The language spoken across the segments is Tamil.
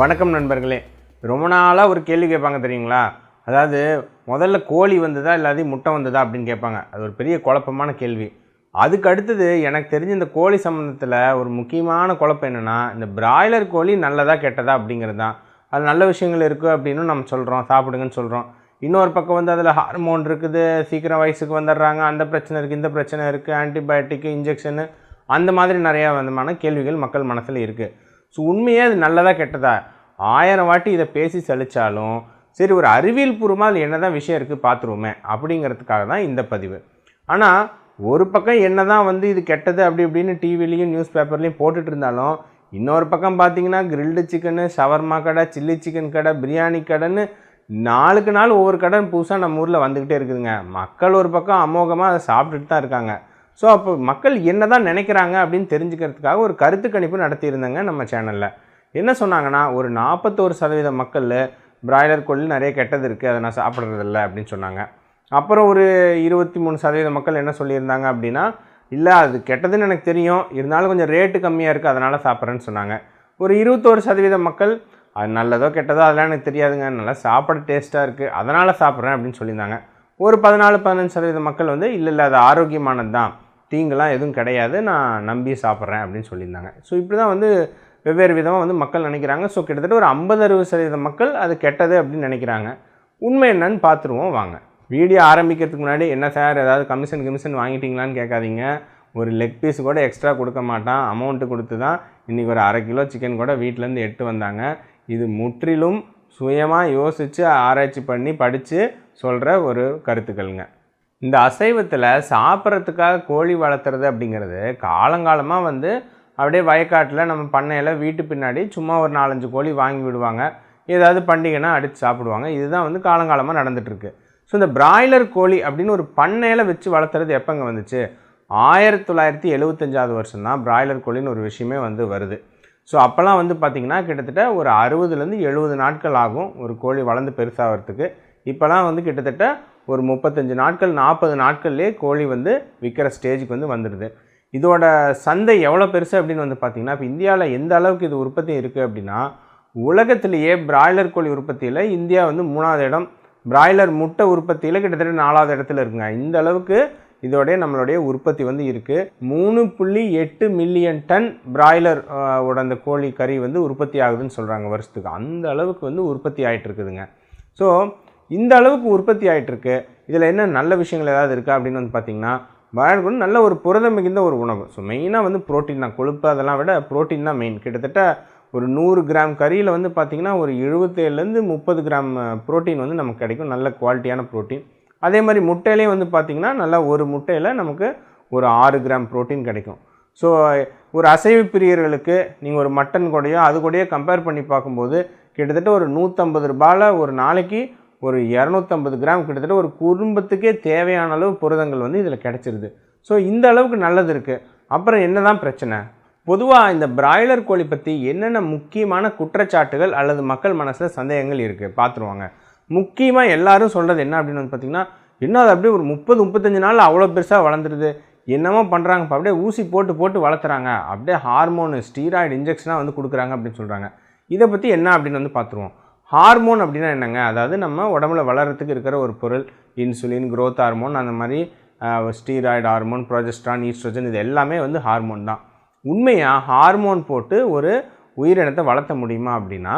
வணக்கம் நண்பர்களே. ரொம்ப நாளாக ஒரு கேள்வி கேட்பாங்க தெரியுங்களா? அதாவது முதல்ல கோழி வந்ததா இல்லாத முட்டை வந்ததா அப்படின்னு கேட்பாங்க. அது ஒரு பெரிய குழப்பமான கேள்வி. அதுக்கு அடுத்தது எனக்கு தெரிஞ்ச இந்த கோழி சம்மந்தத்தில் ஒரு முக்கியமான குழப்பம் என்னென்னா இந்த பிராய்லர் கோழி நல்லதா கெட்டதா அப்படிங்கிறது தான். அது நல்ல விஷயங்கள் இருக்குது அப்படின்னு நம்ம சொல்கிறோம் சாப்பிடுங்கன்னு சொல்கிறோம் இன்னொரு பக்கம் வந்து அதில் ஹார்மோன் இருக்குது சீக்கிரம் வயசுக்கு வந்துடுறாங்க அந்த பிரச்சனை இருக்குது இந்த பிரச்சனை இருக்குது ஆன்டிபயோட்டிக்கு இன்ஜெக்ஷனு அந்த மாதிரி நிறையா விதமான கேள்விகள் மக்கள் மனசில் இருக்குது ஸோ உண்மையே அது நல்லதாக கெட்டதா? ஆயிரம் வாட்டி இதை பேசி செழித்தாலும் சரி ஒரு அறிவியல் பூர்வமாக அதில் என்ன தான் விஷயம் இருக்குது பார்த்துருவோமே அப்படிங்கிறதுக்காக தான் இந்த பதிவு. ஆனால் ஒரு பக்கம் என்ன தான் வந்து இது கெட்டது அப்படி இப்படின்னு டிவிலையும் நியூஸ் பேப்பர்லேயும் போட்டுட்டு இருந்தாலும் இன்னொரு பக்கம் பார்த்தீங்கன்னா கிரில்டு சிக்கனு ஷவர்மா கடை சில்லி சிக்கன் கடை பிரியாணி கடைன்னு நாளுக்கு நாள் ஒவ்வொரு கடன் புதுசாக நம்ம ஊரில் வந்துக்கிட்டே இருக்குதுங்க. மக்கள் ஒரு பக்கம் அமோகமாக அதை சாப்பிட்டுட்டு தான் இருக்காங்க. ஸோ அப்போ மக்கள் என்ன தான் நினைக்கிறாங்க அப்படின்னு தெரிஞ்சுக்கிறதுக்காக ஒரு கருத்து கணிப்பு நடத்தியிருந்தாங்க நம்ம சேனலில். என்ன சொன்னாங்கன்னா ஒரு நாற்பத்தோரு சதவீத மக்கள் பிராய்லர் கோழி நிறைய கெட்டது இருக்குது அதை நான் சாப்பிட்றதில்ல அப்படின்னு சொன்னாங்க. அப்புறம் ஒரு இருபத்தி மூணு சதவீத மக்கள் என்ன சொல்லியிருந்தாங்க அப்படின்னா இல்லை அது கெட்டதுன்னு எனக்கு தெரியும். இருந்தாலும் கொஞ்சம் ரேட்டு கம்மியாக இருக்குது அதனால் சாப்பிட்றேன்னு சொன்னாங்க. ஒரு இருபத்தோரு சதவீத மக்கள் அது நல்லதோ கெட்டதோ அதெல்லாம் எனக்கு தெரியாதுங்க. நல்லா சாப்பிட டேஸ்ட்டாக இருக்குது அதனால் சாப்பிட்றேன் அப்படின்னு சொல்லியிருந்தாங்க. ஒரு பதினாலு பதினஞ்சு சதவீத மக்கள் வந்து இல்லை இல்லை அது ஆரோக்கியமானது தான் தீங்கெல்லாம் எதுவும் கிடையாது. நான் நம்பி சாப்பிட்றேன் அப்படின்னு சொல்லியிருந்தாங்க. ஸோ இப்படி தான் வந்து வெவ்வேறு விதமாக வந்து மக்கள் நினைக்கிறாங்க. ஸோ கிட்டத்தட்ட ஒரு ஐம்பது அறுபது சதவீத மக்கள் அது கெட்டது அப்படின்னு நினைக்கிறாங்க. உண்மை என்னன்னு பார்த்துருவோம் வாங்க. வீடியோ ஆரம்பிக்கிறதுக்கு முன்னாடி என்ன சார் ஏதாவது கமிஷன் கமிஷன் வாங்கிட்டீங்களான்னு கேட்காதீங்க. ஒரு லெக் பீஸ் கூட எக்ஸ்ட்ரா கொடுக்க மாட்டான். அமௌண்ட்டு கொடுத்து தான் இன்றைக்கி ஒரு அரை கிலோ சிக்கன் கூட வீட்டிலேருந்து எட்டு வந்தாங்க. இது முற்றிலும் சுயமாக யோசித்து ஆராய்ச்சி பண்ணி படித்து சொல்கிற ஒரு கருத்துக்கள்ங்க. இந்த அசைவத்தில் சாப்பிட்றதுக்காக கோழி வளர்த்துறது அப்படிங்கிறது காலங்காலமாக வந்து அப்படியே வயக்காட்டில் நம்ம பண்ணையில் வீட்டு பின்னாடி சும்மா ஒரு நாலஞ்சு கோழி வாங்கி விடுவாங்க. ஏதாவது பண்டிகைனா அடித்து சாப்பிடுவாங்க. இதுதான் வந்து காலங்காலமாக நடந்துகிட்ருக்கு ஸோ இந்த பிராய்லர் கோழி அப்படின்னு ஒரு பண்ணையில் வச்சு வளர்த்துறது எப்போங்க வந்துச்சு? ஆயிரத்தி தொள்ளாயிரத்தி எழுபத்தஞ்சாவது வருஷம் தான் பிராய்லர் கோழின்னு ஒரு விஷயமே வந்து வருது. ஸோ அப்போல்லாம் வந்து பார்த்திங்கன்னா கிட்டத்தட்ட ஒரு அறுபதுலேருந்து எழுபது நாட்கள் ஆகும் ஒரு கோழி வளர்ந்து பெருசாகிறதுக்கு. இப்போலாம் வந்து கிட்டத்தட்ட ஒரு முப்பத்தஞ்சு நாட்கள் நாற்பது நாட்கள்லேயே கோழி வந்து விற்கிற ஸ்டேஜுக்கு வந்து வந்துடுது. இதோட சந்தை எவ்வளோ பெருசு அப்படின்னு வந்து பார்த்திங்கன்னா இப்போ இந்தியாவில் எந்த அளவுக்கு இது உற்பத்தி இருக்குது அப்படின்னா உலகத்திலேயே பிராய்லர் கோழி உற்பத்தியில் இந்தியா வந்து மூணாவது இடம். பிராய்லர் முட்டை உற்பத்தியில் கிட்டத்தட்ட நாலாவது இடத்துல இருக்குங்க. இந்த அளவுக்கு இதோடைய நம்மளுடைய உற்பத்தி வந்து இருக்குது மூணு புள்ளி எட்டு மில்லியன் டன் பிராய்லர் ஓட அந்த கோழி கறி வந்து உற்பத்தி ஆகுதுன்னு சொல்கிறாங்க வருஷத்துக்கு. அந்த அளவுக்கு வந்து உற்பத்தி ஆகிட்டு இருக்குதுங்க. ஸோ இந்த அளவுக்கு உற்பத்தி ஆகிட்டுருக்கு இதில் என்ன நல்ல விஷயங்கள் ஏதாவது இருக்கா அப்படின்னு வந்து பார்த்தீங்கன்னா பிராய்லர் நல்ல ஒரு புரதம் மிகுந்த ஒரு உணவு. ஸோ மெயினாக வந்து புரோட்டீன் தான். கொழுப்பு அதெல்லாம் விட புரோட்டீன் தான் மெயின் கிட்டத்தட்ட ஒரு நூறு கிராம் கறியில் வந்து பார்த்திங்கன்னா ஒரு எழுபத்தேழுலேருந்து முப்பது கிராம் புரோட்டீன் வந்து நமக்கு கிடைக்கும். நல்ல குவாலிட்டியான ப்ரோட்டீன் அதே மாதிரி முட்டையிலையும் வந்து பார்த்திங்கன்னா நல்லா ஒரு முட்டையில் நமக்கு ஒரு ஆறு கிராம் புரோட்டீன் கிடைக்கும். ஸோ ஒரு அசைவு பிரியர்களுக்கு நீங்கள் ஒரு மட்டன் கூடையோ அது கூடயோ கம்பேர் பண்ணி பார்க்கும்போது கிட்டத்தட்ட ஒரு நூற்றம்பது ரூபாயில் ஒரு நாளைக்கு ஒரு இரநூத்தம்பது கிராம் கிட்டத்தட்ட ஒரு குடும்பத்துக்கே தேவையான அளவு புரதங்கள் வந்து இதில் கிடச்சிருது. ஸோ இந்த அளவுக்கு நல்லது இருக்குது அப்புறம் என்ன தான் பிரச்சனை? பொதுவாக இந்த பிராய்லர் கோழி பற்றி என்னென்ன முக்கியமான குற்றச்சாட்டுகள் அல்லது மக்கள் மனசில் சந்தேகங்கள் இருக்குது பார்த்துருவாங்க முக்கியமாக எல்லாரும் சொல்கிறது என்ன அப்படின்னு வந்து பார்த்திங்கன்னா என்ன அது அப்படியே ஒரு முப்பது முப்பத்தஞ்சு நாள் அவ்வளோ பெருசாக வளர்ந்துருது. என்னமோ பண்ணுறாங்கப்பா அப்படியே ஊசி போட்டு போட்டு வளர்த்துறாங்க. அப்படியே ஹார்மோனு ஸ்டீராய்டு இன்ஜெக்ஷனாக வந்து கொடுக்குறாங்க அப்படின்னு சொல்கிறாங்க இதை பற்றி என்ன அப்படின்னு வந்து பார்த்துருவோம் ஹார்மோன் அப்படின்னா என்னங்க? அதாவது நம்ம உடம்புல வளரத்துக்கு இருக்கிற ஒரு பொருள் இன்சுலின் க்ரோத் ஹார்மோன் அந்த மாதிரி ஸ்டீராய்டு ஹார்மோன் ப்ரொஜெஸ்ட்ரான் ஈஸ்ட்ரோஜன் இது எல்லாமே வந்து ஹார்மோன் தான். உண்மையாக ஹார்மோன் போட்டு ஒரு உயிரினத்தை வளர்த்த முடியுமா அப்படின்னா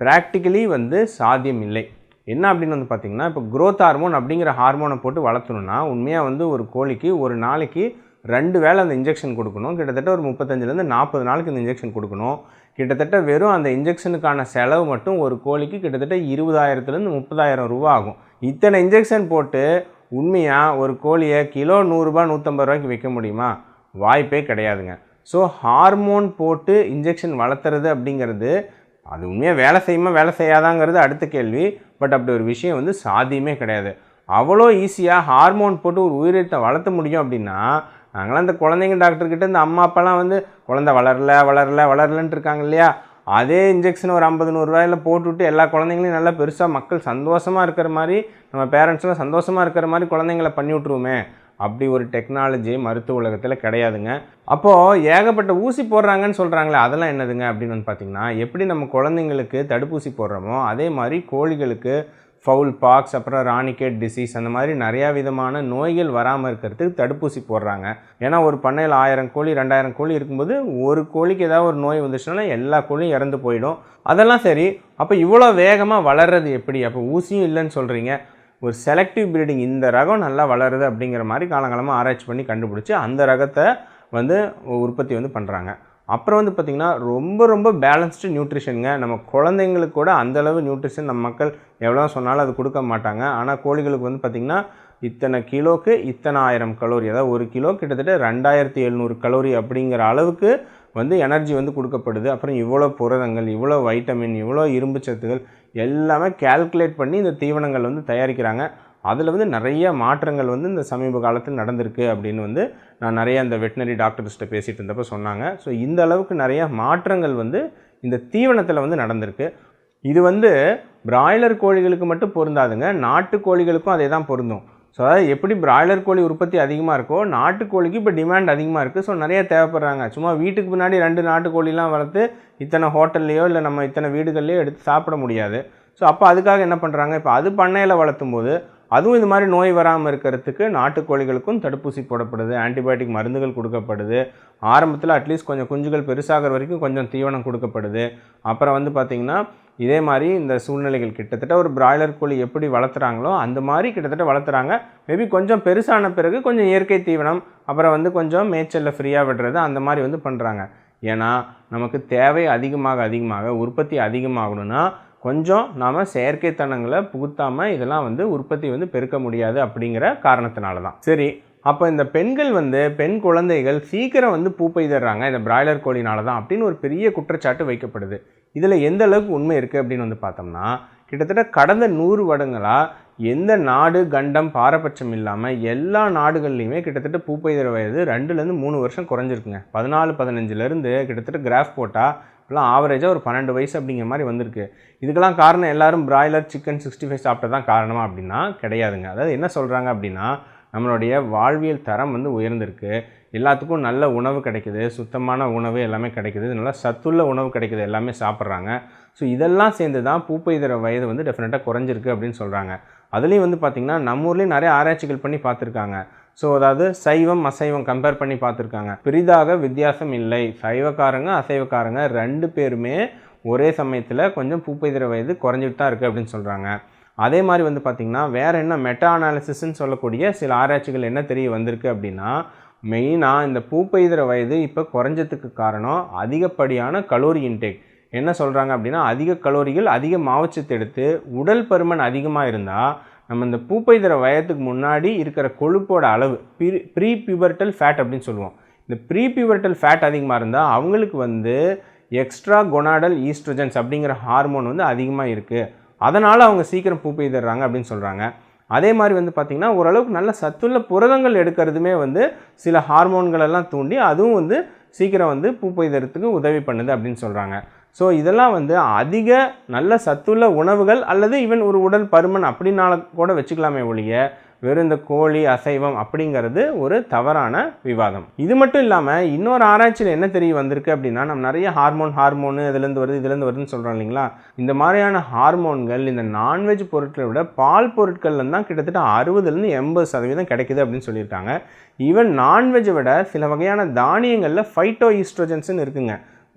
ப்ராக்டிக்கலி வந்து சாத்தியம் இல்லை. என்ன அப்படின்னு வந்து பார்த்திங்கன்னா இப்போ க்ரோத் ஹார்மோன் அப்படிங்கிற ஹார்மோனை போட்டு வளர்த்தணுன்னா உண்மையாக வந்து ஒரு கோழிக்கு ஒரு நாளைக்கு ரெண்டு வேளை அந்த இன்ஜெக்ஷன் கொடுக்கணும். கிட்டத்தட்ட ஒரு முப்பத்தஞ்சிலேருந்து நாற்பது நாளுக்கு இந்த இன்ஜெக்ஷன் கொடுக்கணும். கிட்டத்தட்ட வெறும் அந்த இன்ஜெக்ஷனுக்கான செலவு மட்டும் ஒரு கோழிக்கு கிட்டத்தட்ட இருபதாயிரத்துலேருந்து முப்பதாயிரம் ரூபா ஆகும். இத்தனை இன்ஜெக்ஷன் போட்டு உண்மையாக ஒரு கோழியை கிலோ நூறுரூபா நூற்றம்பது ரூபாய்க்கு விற்க முடியுமா? வாய்ப்பே கிடையாதுங்க. ஸோ ஹார்மோன் போட்டு இன்ஜெக்ஷன் வளர்த்துறது அப்படிங்கிறது அது உண்மையாக வேலை செய்யுமா வேலை செய்யாதாங்கிறது அடுத்த கேள்வி. பட் அப்படி ஒரு விஷயம் வந்து சாத்தியமே கிடையாது. அவ்வளோ ஈஸியாக ஹார்மோன் போட்டு ஒரு உயிரினத்தை வளர்த்த முடியும் அப்படின்னா நாங்களாம் அந்த குழந்தைங்க டாக்டர்கிட்ட இந்த அம்மா அப்பாலாம் வந்து குழந்தை வளரல வளரல வளரலன்ட்டு இருக்காங்க இல்லையா? அதே இன்ஜெக்ஷன் ஒரு ஐம்பது நூறுரூவாயில் போட்டுவிட்டு எல்லா குழந்தைங்களையும் நல்லா பெருசாக மக்கள் சந்தோஷமாக இருக்கிற மாதிரி நம்ம பேரண்ட்ஸ்லாம் சந்தோஷமாக இருக்கிற மாதிரி குழந்தைங்கள பண்ணி விட்ருவோமே அப்படி ஒரு டெக்னாலஜி மருத்துவ உலகத்தில் கிடையாதுங்க. அப்போது ஏகப்பட்ட ஊசி போடுறாங்கன்னு சொல்கிறாங்களே அதெல்லாம் என்னதுங்க அப்படின்னு வந்து பார்த்திங்கன்னா எப்படி நம்ம குழந்தைங்களுக்கு தடுப்பூசி போடுறோமோ அதே மாதிரி கோழிகளுக்கு ஃபவுல் பாக்ஸ் அப்புறம் ராணிகேட் டிசீஸ் அந்த மாதிரி நிறையா விதமான நோய்கள் வராமல் இருக்கிறதுக்கு தடுப்பூசி போடுறாங்க. ஏன்னா ஒரு பண்ணையில் ஆயிரம் கோழி ரெண்டாயிரம் கோழி இருக்கும்போது ஒரு கோழிக்கு ஏதாவது ஒரு நோய் வந்துச்சுன்னா எல்லா கோழியும் இறந்து போயிடும். அதெல்லாம் சரி அப்போ இவ்வளோ வேகமாக வளர்றது எப்படி? அப்போ ஊசியும் இல்லைன்னு சொல்கிறீங்க ஒரு செலக்டிவ் ப்ரீடிங் இந்த ரகம் நல்லா வளருது அப்படிங்கிற மாதிரி காலங்காலமாக ஆராய்ச்சி பண்ணி கண்டுபிடிச்சி அந்த ரகத்தை வந்து உற்பத்தி வந்து பண்ணுறாங்க அப்புறம் வந்து பார்த்திங்கன்னா ரொம்ப ரொம்ப பேலன்ஸ்டு நியூட்ரிஷனுங்க நம்ம குழந்தைங்களுக்கு கூட அந்தளவு நியூட்ரிஷன் நம்ம மக்கள் எவ்வளோ சொன்னாலும் அது கொடுக்க மாட்டாங்க. ஆனால் கோழிகளுக்கு வந்து பார்த்திங்கன்னா இத்தனை கிலோக்கு இத்தனை ஆயிரம் கலோரி அதாவது ஒரு கிலோ கிட்டத்தட்ட ரெண்டாயிரத்தி எழுநூறு கலோரி அப்படிங்கிற அளவுக்கு வந்து எனர்ஜி வந்து கொடுக்கப்படுது. அப்புறம் இவ்வளோ புரதங்கள் இவ்வளோ வைட்டமின் இவ்வளோ இரும்பு சத்துகள் எல்லாமே கால்குலேட் பண்ணி இந்த தீவனங்கள் வந்து தயாரிக்கிறாங்க. அதில் வந்து நிறைய மாற்றங்கள் வந்து இந்த சமீப காலத்தில் நடந்திருக்கு அப்படின்னு வந்து நான் நிறைய அந்த வெட்டினரி டாக்டர்ஸ்கிட்ட பேசிகிட்டு இருந்தப்போ சொன்னாங்க. ஸோ இந்த அளவுக்கு நிறைய மாற்றங்கள் வந்து இந்த தீவனத்தில் வந்து நடந்திருக்கு. இது வந்து பிராய்லர் கோழிகளுக்கு மட்டும் பொருந்தாதுங்க. நாட்டு கோழிகளுக்கும் அதே தான் பொருந்தும். ஸோ அதாவது எப்படி பிராய்லர் கோழி உற்பத்தி அதிகமாக இருக்கோ நாட்டுக்கோழிக்கு இப்போ டிமாண்ட் அதிகமாக இருக்குது ஸோ நிறைய தேவைப்படுறாங்க. சும்மா வீட்டுக்கு முன்னாடி ரெண்டு நாட்டுக்கோழிலாம் வளர்த்து இத்தனை ஹோட்டல்லையோ இல்லை நம்ம இத்தனை வீடுகள்லையோ எடுத்து சாப்பிட முடியாது. ஸோ அப்போ அதுக்காக என்ன பண்ணுறாங்க இப்போ அது பண்ணையில் வளர்த்தும் போது அதுவும் இந்த மாதிரி நோய் வராமல் இருக்கிறதுக்கு நாட்டுக்கோழிகளுக்கும் தடுப்பூசி போடப்படுது ஆன்டிபயோட்டிக் மருந்துகள் கொடுக்கப்படுது. ஆரம்பத்தில் அட்லீஸ்ட் கொஞ்சம் குஞ்சுகள் பெருசாகிற வரைக்கும் கொஞ்சம் தீவனம் கொடுக்கப்படுது. அப்புறம் வந்து பார்த்திங்கன்னா இதே மாதிரி இந்த சூழ்நிலைகள் கிட்டத்தட்ட ஒரு பிராய்லர் கோழி எப்படி வளர்த்துறாங்களோ அந்த மாதிரி கிட்டத்தட்ட வளர்த்துறாங்க. மேபி கொஞ்சம் பெருசான பிறகு கொஞ்சம் இயற்கை தீவனம் அப்புறம் வந்து கொஞ்சம் மேய்ச்சலில் ஃப்ரீயாக விடுறது அந்த மாதிரி வந்து பண்ணுறாங்க ஏன்னா நமக்கு தேவை அதிகமாக அதிகமாக உற்பத்தி அதிகமாகணும்னா கொஞ்சம் நாம் செயற்கைத்தனங்களை புகுத்தாமல் இதெல்லாம் வந்து உற்பத்தி வந்து பெருக்க முடியாது அப்படிங்கிற காரணத்தினால தான் சரி அப்போ இந்த பெண்கள் வந்து பெண் குழந்தைகள் சீக்கிரம் வந்து பூ பெய்திடுறாங்க இந்த பிராய்லர் கோழினால தான் அப்படின்னு ஒரு பெரிய குற்றச்சாட்டு வைக்கப்படுது. இதில் எந்த அளவுக்கு உண்மை இருக்குது அப்படின்னு வந்து பார்த்தோம்னா கிட்டத்தட்ட கடந்த நூறு வருடங்களாக எந்த நாடு கண்டம் பாரபட்சம் இல்லாமல் எல்லா நாடுகள்லையுமே கிட்டத்தட்ட பூ வயது ரெண்டுலேருந்து மூணு வருஷம் குறைஞ்சிருக்குங்க. பதினாலு பதினஞ்சுலேருந்து கிட்டத்தட்ட கிராஃப் போட்டால் இப்போலாம் ஆவரேஜாக ஒரு பன்னெண்டு வயசு அப்படிங்கிற மாதிரி வந்திருக்கு. இதுக்கெல்லாம் காரணம் எல்லாரும் பிராய்லர் சிக்கன் சிக்ஸ்டி ஃபைவ் சாப்பிட்டது தான் காரணமாக அப்படின்னா கிடையாதுங்க. அதாவது என்ன சொல்கிறாங்க அப்படின்னா நம்மளுடைய வாழ்வியல் தரம் வந்து உயர்ந்திருக்கு. எல்லாத்துக்கும் நல்ல உணவு கிடைக்குது சுத்தமான உணவு எல்லாமே கிடைக்குது நல்லா சத்துள்ள உணவு கிடைக்குது எல்லாமே சாப்பிட்றாங்க. ஸோ இதெல்லாம் சேர்ந்து தான் பூப்பெய்தர வயது வந்து டெஃபினட்டாக குறைஞ்சிருக்கு அப்படின்னு சொல்கிறாங்க அதுலேயும் வந்து பார்த்திங்கன்னா நம்ம ஊர்லேயும் நிறைய ஆராய்ச்சிகள் பண்ணி பார்த்துருக்காங்க. ஸோ அதாவது சைவம் அசைவம் கம்பேர் பண்ணி பார்த்துருக்காங்க. பெரிதாக வித்தியாசம் இல்லை. சைவக்காரங்க அசைவக்காரங்க ரெண்டு பேருமே ஒரே சமயத்தில் கொஞ்சம் பூப்பெய்திர வயது குறைஞ்சிட்டு தான் இருக்குது அப்படின்னு சொல்கிறாங்க அதே மாதிரி வந்து பார்த்திங்கன்னா வேறு என்ன மெட்டா அனாலிசிஸ்ன்னு சொல்லக்கூடிய சில ஆராய்ச்சிகள் என்ன தெரிய வந்திருக்கு அப்படின்னா மெயினாக இந்த பூப்பெய்திர வயது இப்போ குறைஞ்சதுக்கு காரணம் அதிகப்படியான கலோரி இன்டேக் என்ன சொல்கிறாங்க அப்படின்னா அதிக கலோரிகள் அதிக மாவுச்சத்து எடுத்து உடல் பருமன் அதிகமாக இருந்தால் நம்ம இந்த பூப்பைதர வயதுக்கு முன்னாடி இருக்கிற கொழுப்போட அளவு ப்ரீ ப்ரீ பியூபர்டல் ஃபேட் அப்படின்னு சொல்லுவோம். இந்த ப்ரீ பியூபர்டல் ஃபேட் அதிகமாக இருந்தால் அவங்களுக்கு வந்து எக்ஸ்ட்ரா கொனாடல் ஈஸ்ட்ரோஜன்ஸ் அப்படிங்கிற ஹார்மோன் வந்து அதிகமாக இருக்குது அதனால் அவங்க சீக்கிரம் பூ அப்படின்னு சொல்கிறாங்க அதே மாதிரி வந்து பார்த்திங்கன்னா ஓரளவுக்கு நல்ல சத்துள்ள புரதங்கள் எடுக்கிறதுமே வந்து சில ஹார்மோன்களெல்லாம் தூண்டி அதுவும் வந்து சீக்கிரம் வந்து பூ உதவி பண்ணுது அப்படின்னு சொல்கிறாங்க ஸோ இதெல்லாம் வந்து அதிக நல்ல சத்துள்ள உணவுகள் அல்லது ஈவன் ஒரு உடல் பருமன் அப்படின்னால கூட வச்சுக்கலாமே ஒழிய வெறும் இந்த கோழி அசைவம் அப்படிங்கிறது ஒரு தவறான விவாதம். இது மட்டும் இல்லாமல் இன்னொரு ஆராய்ச்சியில் என்ன தெரிய வந்திருக்கு அப்படின்னா நம்ம நிறைய ஹார்மோன் ஹார்மோனு இதுலேருந்து வருது இதுலேருந்து வருதுன்னு சொல்கிறோம் இல்லைங்களா? இந்த மாதிரியான ஹார்மோன்கள் இந்த நான்வெஜ் பொருட்களை விட பால் பொருட்கள்ல தான் கிட்டத்தட்ட அறுபதுலேருந்து எண்பது சதவீதம் கிடைக்குது அப்படின்னு சொல்லியிருக்காங்க. ஈவன் நான்வெஜ்ஜை விட சில வகையான தானியங்களில் ஃபைட்டோ ஈஸ்ட்ரோஜன்ஸ்னு இருக்குங்க.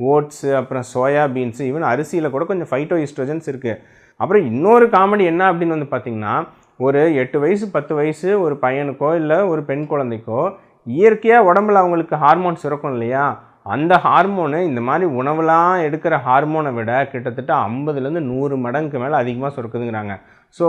ஓட்ஸு அப்புறம் சோயா பீன்ஸு ஈவன் அரிசியில் கூட கொஞ்சம் ஃபைட்டோ ஈஸ்ட்ரோஜன்ஸ் இருக்குது அப்புறம் இன்னொரு காமெடி என்ன அப்படின்னு வந்து பார்த்திங்கன்னா ஒரு எட்டு வயசு பத்து வயசு ஒரு பையனுக்கோ இல்லை ஒரு பெண் குழந்தைக்கோ இயற்கையாக உடம்புல அவங்களுக்கு ஹார்மோன் சுரக்கும் இல்லையா? அந்த ஹார்மோனு இந்த மாதிரி உணவுலாம் எடுக்கிற ஹார்மோனை விட கிட்டத்தட்ட ஐம்பதுலேருந்து நூறு மடங்குக்கு மேலே அதிகமாக சுரக்குதுங்கிறாங்க. ஸோ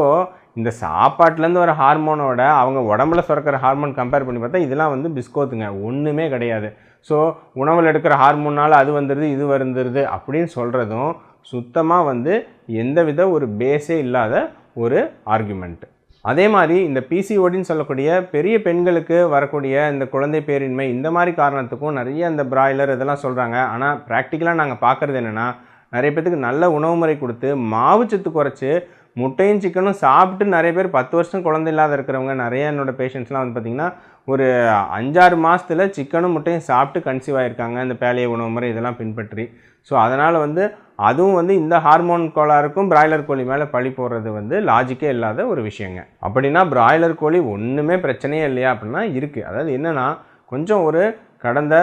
இந்த சாப்பாட்டிலேருந்து வர ஹார்மோனோட அவங்க உடம்புல சுரக்கிற ஹார்மோன் கம்பேர் பண்ணி பார்த்தா இதெல்லாம் வந்து பிஸ்கோத்துங்க. ஒன்றுமே கிடையாது. ஸோ உணவில் எடுக்கிற ஹார்மோனால் அது வந்துடுது இது வந்துடுது அப்படின்னு சொல்கிறதும் சுத்தமாக வந்து எந்தவித ஒரு பேஸே இல்லாத ஒரு ஆர்குமெண்ட் அதே மாதிரி இந்த பிசிஓடின்னு சொல்லக்கூடிய பெரிய பெண்களுக்கு வரக்கூடிய இந்த குழந்தை பேரின்மை இந்த மாதிரி காரணத்துக்கும் நிறைய இந்த பிராய்லர் இதெல்லாம் சொல்கிறாங்க ஆனால் ப்ராக்டிக்கலாக நாங்கள் பார்க்குறது என்னென்னா நிறைய பேத்துக்கு நல்ல உணவு முறை கொடுத்து மாவுச்சத்து குறைச்சி முட்டையும் சிக்கனும் சாப்பிட்டு நிறைய பேர் பத்து வருஷம் குழந்தை இல்லாத இருக்கிறவங்க நிறைய என்னோடய பேஷண்ட்ஸ்லாம் வந்து பார்த்திங்கன்னா ஒரு அஞ்சாறு மாதத்தில் சிக்கனும் முட்டையும் சாப்பிட்டு கன்சீவ் ஆகிருக்காங்க இந்த பேலைய உணவு முறை இதெல்லாம் பின்பற்றி. ஸோ அதனால் வந்து அதுவும் வந்து இந்த ஹார்மோன் கோளாறுக்கும் பிராய்லர் கோழி மேலே பழி போடுறது வந்து லாஜிக்கே இல்லாத ஒரு விஷயங்க. அப்படின்னா பிராய்லர் கோழி ஒன்றுமே பிரச்சனையே இல்லையா அப்படின்னா இருக்குது அதாவது என்னென்னா கொஞ்சம் ஒரு கடந்த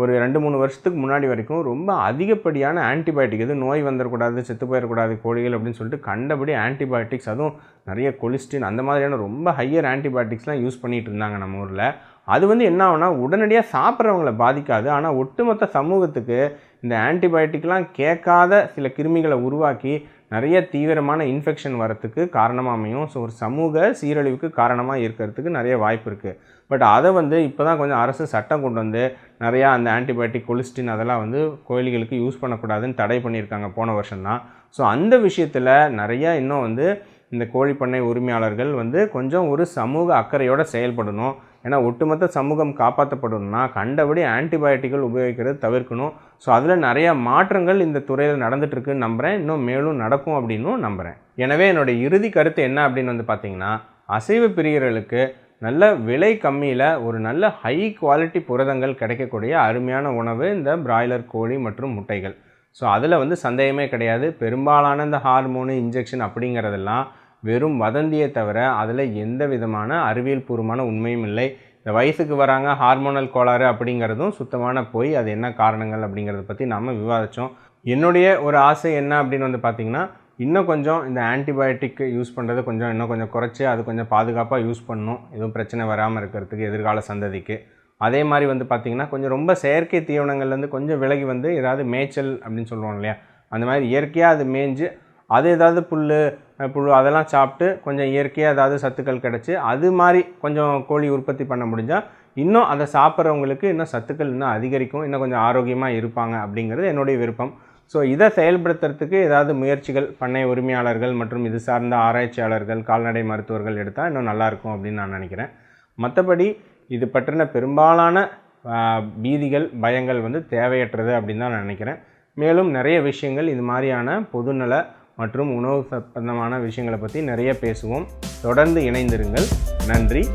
ஒரு ரெண்டு மூணு வருஷத்துக்கு முன்னாடி வரைக்கும் ரொம்ப அதிகப்படியான ஆன்டிபயோட்டிக் எதுவும் நோய் வந்துடக்கூடாது செத்து போயிடக்கூடாது கோழிகள் அப்படின்னு சொல்லிட்டு கண்டபடி ஆன்டிபயோட்டிக்ஸ் அதுவும் நிறைய கொலிஸ்டின் அந்த மாதிரியான ரொம்ப ஹையர் ஆன்டிபயோட்டிக்ஸ்லாம் யூஸ் பண்ணிகிட்டு இருந்தாங்க நம்ம ஊரில். அது வந்து என்ன ஆகுனா உடனடியாக சாப்பிட்றவங்கள பாதிக்காது. ஆனால் ஒட்டுமொத்த சமூகத்துக்கு இந்த ஆன்டிபயோட்டிக்லாம் கேட்காத சில கிருமிகளை உருவாக்கி நிறைய தீவிரமான இன்ஃபெக்ஷன் வரத்துக்கு காரணமாக அமையும். ஸோ ஒரு சமூக சீரழிவுக்கு காரணமாக இருக்கிறதுக்கு நிறைய வாய்ப்பு இருக்குது பட் அதை வந்து இப்போ தான் கொஞ்சம் அரசு சட்டம் கொண்டு வந்து நிறையா அந்த ஆன்டிபயோட்டிக் கொலிஸ்டின் அதெல்லாம் வந்து கோழிகளுக்கு யூஸ் பண்ணக்கூடாதுன்னு தடை பண்ணியிருக்காங்க போன வருஷம் தான் ஸோ அந்த விஷயத்தில் நிறையா இன்னும் வந்து இந்த கோழிப்பண்ணை உரிமையாளர்கள் வந்து கொஞ்சம் ஒரு சமூக அக்கறையோடு செயல்படணும். ஏன்னா ஒட்டுமொத்த சமூகம் காப்பாற்றப்படணும்னா கண்டபடி ஆன்டிபயோட்டிக்கள் உபயோகிக்கிறது தவிர்க்கணும். ஸோ அதில் நிறைய மாற்றங்கள் இந்த துறையில் நடந்துகிட்ருக்குன்னு நம்புகிறேன் இன்னும் மேலும் நடக்கும் அப்படின்னும் நம்புகிறேன் எனவே என்னோடய இறுதி கருத்து என்ன அப்படின்னு வந்து பார்த்திங்கன்னா அசைவ பிரியர்களுக்கு நல்ல விலை கம்மியில் ஒரு நல்ல ஹை குவாலிட்டி புரதங்கள் கிடைக்கக்கூடிய அருமையான உணவு இந்த பிராய்லர் கோழி மற்றும் முட்டைகள். ஸோ அதில் வந்து சந்தேகமே கிடையாது. பெரும்பாலான இந்த ஹார்மோனு இன்ஜெக்ஷன் அப்படிங்கிறதெல்லாம் வெறும் வதந்தியை தவிர அதில் எந்த விதமான அறிவியல் பூர்வமான உண்மையும் இல்லை. இந்த வயசுக்கு வராங்க ஹார்மோனல் கோளாறு அப்படிங்கிறதும் சுத்தமான போய் அது என்ன காரணங்கள் அப்படிங்கிறத பற்றி நம்ம விவாதித்தோம் என்னுடைய ஒரு ஆசை என்ன அப்படின்னு வந்து பார்த்திங்கன்னா இன்னும் கொஞ்சம் இந்த ஆன்டிபயோட்டிக் யூஸ் பண்ணுறது கொஞ்சம் இன்னும் கொஞ்சம் குறைச்சி அது கொஞ்சம் பாதுகாப்பாக யூஸ் பண்ணணும். எதுவும் பிரச்சனை வராமல் இருக்கிறதுக்கு எதிர்கால சந்ததிக்கு. அதே மாதிரி வந்து பார்த்திங்கன்னா கொஞ்சம் ரொம்ப செயற்கை தீவனங்கள்லேருந்து கொஞ்சம் விலகி வந்து ஏதாவது மேய்ச்சல் அப்படின்னு சொல்லுவோம் இல்லையா? அந்த மாதிரி இயற்கையாக அது மேய்ஞ்சு அது ஏதாவது புல் புழு அதெல்லாம் சாப்பிட்டு கொஞ்சம் இயற்கையாக ஏதாவது சத்துக்கள் கிடச்சி அது மாதிரி கொஞ்சம் கோழி உற்பத்தி பண்ண முடிஞ்சால் இன்னும் அதை சாப்பிட்றவங்களுக்கு இன்னும் சத்துக்கள் இன்னும் அதிகரிக்கும் இன்னும் கொஞ்சம் ஆரோக்கியமாக இருப்பாங்க அப்படிங்கிறது என்னுடைய விருப்பம். ஸோ இதை செயல்படுத்துறதுக்கு ஏதாவது முயற்சிகள் பண்ணை உரிமையாளர்கள் மற்றும் இது சார்ந்த ஆராய்ச்சியாளர்கள் கால்நடை மருத்துவர்கள் எடுத்தால் இன்னும் நல்லாயிருக்கும் அப்படின்னு நான் நினைக்கிறேன். மற்றபடி இது பற்றின பெரும்பாலான பீதிகள் பயங்கள் வந்து தேவையற்றது அப்படின்னு தான் நான் நினைக்கிறேன். மேலும் நிறைய விஷயங்கள் இது மாதிரியான பொதுநல மற்றும் உணவு சம்பந்தமான விஷயங்களை பற்றி நிறைய பேசுவோம். தொடர்ந்து இணைந்திருங்கள். நன்றி.